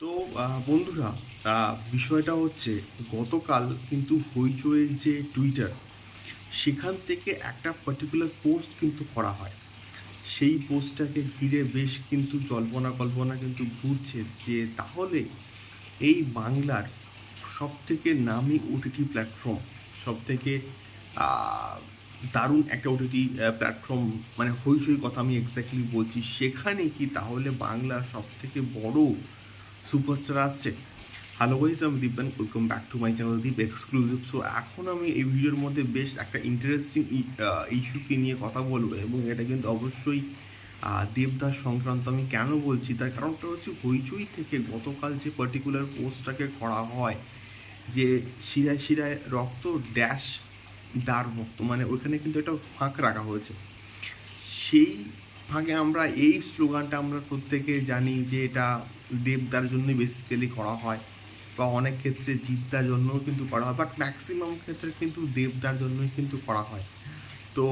তো বন্ধুরা বিষয়টা হচ্ছে গতকাল কিন্তু হইচইয়ের যে টুইটার সেখান থেকে একটা পার্টিকুলার পোস্ট কিন্তু করা হয়। সেই পোস্টটাকে ঘিরে বেশ কিন্তু জল্পনা কল্পনা কিন্তু ঘুরছে যে তাহলে এই বাংলার সব থেকে নামি ওটিটি প্ল্যাটফর্ম সব থেকে দারুণ একটা ওটিটি প্ল্যাটফর্ম মানে হইচই কথা আমি এক্স্যাক্টলি বলছি, সেখানে কি তাহলে বাংলার সব থেকে বড় সুপারস্টার আসছে। হ্যালো গাইজ আমি Dipan welcome back to my channel Deep exclusive so এখন আমি এই ভিডিওর মধ্যে বেশ একটা ইন্টারেস্টিং ইস্যুকে নিয়ে কথা বলব এবং এটা কিন্তু অবশ্যই দেবদাস সংক্রান্ত আমি কেন বলছি? তার কারণটা হচ্ছে হইচই থেকে গতকাল যে পার্টিকুলার পোস্টটাকে করা হয়, যে শিরায় শিরায় রক্ত ড্যাশ দার রক্ত মানে ওইখানে কিন্তু একটা ফাঁক রাখা হয়েছে। সেই ফাঁকে আমরা এই স্লোগানটা আমরা প্রত্যেকে জানি যে এটা দেবদার জন্যই বেসিক্যালি করা হয়। বা অনেক ক্ষেত্রে জিদ্দার জন্যও কিন্তু করা হয় বাট ম্যাক্সিমাম ক্ষেত্রে কিন্তু দেবদার জন্যই কিন্তু করা হয়। তো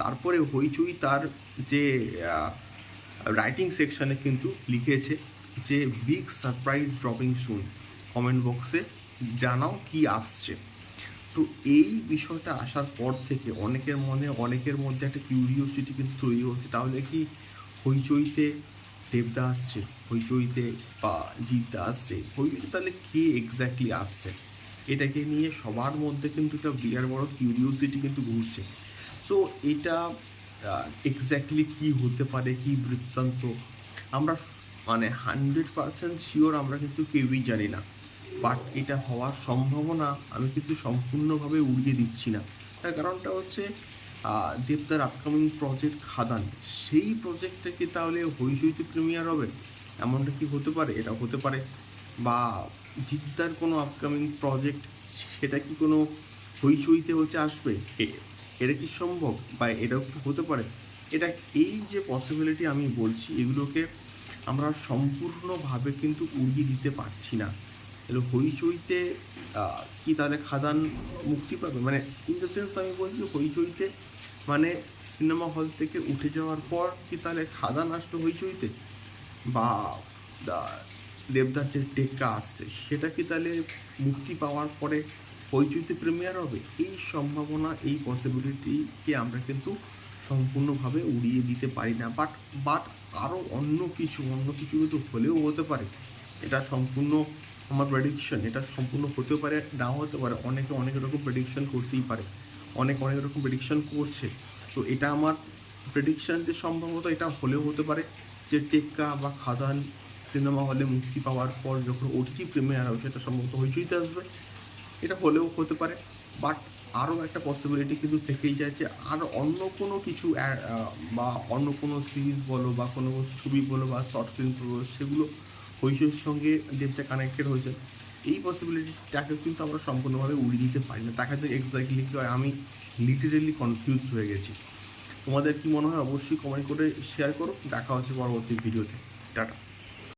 তারপরে হইচই তার যে রাইটিং সেকশনে কিন্তু লিখেছে যে big surprise dropping soon comment বক্সে জানাও কি আসছে। তো এই বিষয়টা আসার পর থেকে অনেকের মনে, অনেকের মধ্যে একটা কিউরিওসিটি কিন্তু তৈরি হচ্ছে। তাহলে কি হইচইতে দেবদা আসছে? হইচইতে বা জিদ্দা আসছে? হইচইতে তাহলে কে এক্স্যাক্টলি আসছে? এটাকে নিয়ে সবার মধ্যে কিন্তু একটা বিরাট বড় কিউরিওসিটি কিন্তু ঘুরছে। সো এটা এক্স্যাক্টলি কি হতে পারে? কি বৃত্তান্ত? আমরা মানে হান্ড্রেড পার্সেন্ট শিওর আমরা কিন্তু কেউই জানি না। বাট এটা হওয়ার সম্ভাবনা আমি কিন্তু সম্পূর্ণভাবে উড়িয়ে দিচ্ছি না। তার কারণটা হচ্ছে দেবদার আপকামিং প্রজেক্ট খাদান সেই প্রজেক্টটা কি তাহলে হইচইতে প্রিমিয়ার হবে? এমনটা কি হতে পারে? এটা হতে পারে। বা জিদ্দার কোনো আপকামিং প্রজেক্ট সেটা কি কোনো হইচইতে হচ্ছে আসবে? এটা কি সম্ভব? বা এটাও কি হতে পারে? এটা এই যে পসিবিলিটি আমি বলছি, এগুলোকে আমরা সম্পূর্ণভাবে কিন্তু উড়িয়ে দিতে পারছি না। এগুলো হইচইতে কি তাহলে খাদান মুক্তি পাবে? মানে ইন দ্য সেন্স আমি বলছি হইচইতে মানে সিনেমা হল থেকে উঠে যাওয়ার পর কি তাহলে খাদান আসবে হইচইতে? বা দেবদার যে টেক্কা আসছে, সেটা কি তাহলে মুক্তি পাওয়ার পরে হইচইতে প্রিমিয়ার হবে? এই সম্ভাবনা, এই পসিবিলিটিকে আমরা কিন্তু সম্পূর্ণভাবে উড়িয়ে দিতে পারি না। বাট বাট আরও অন্য কিছু অন্য কিছু কিন্তু হলেও হতে পারে। এটা সম্পূর্ণ আমার প্রেডিকশন এটা সম্পূর্ণ হতেও পারে, নাও হতে পারে। অনেকে অনেক রকম প্রেডিকশন করতেই পারে। অনেক অনেক রকম প্রেডিকশন করছে। তো এটা আমার প্রেডিকশন যে সম্ভবত এটা হলেও হতে পারে যে টেক্কা বা খাদান সিনেমা হলে মুক্তি পাওয়ার পর যখন ওটিটি প্রিমিয়ার হবে সেটা সম্ভবত হইচইতে আসবে। এটা হলেও হতে পারে। বাট আরও একটা পসিবিলিটি কিন্তু থেকেই যায় যে আর অন্য কোনো কিছু বা অন্য কোনো সিরিজ বলো বা কোনো ছবি বলো বা শর্ট ফিল্ম বলো, সেগুলো হইচইয়ের সঙ্গে ডেটটা কানেক্টেড হয়েছে এই পসিবিলিটিটাকে কিন্তু আমরা সম্পূর্ণভাবে উড়িয়ে দিতে পারি না। দেখা যায় এক্স্যাক্টলি কি হয়। আমি লিটারেলি কনফিউজ হয়ে গেছি। তোমাদের কি মনে হয়? অবশ্যই কমেন্ট করে শেয়ার করো। দেখা হচ্ছে পরবর্তী ভিডিওতে টাটা।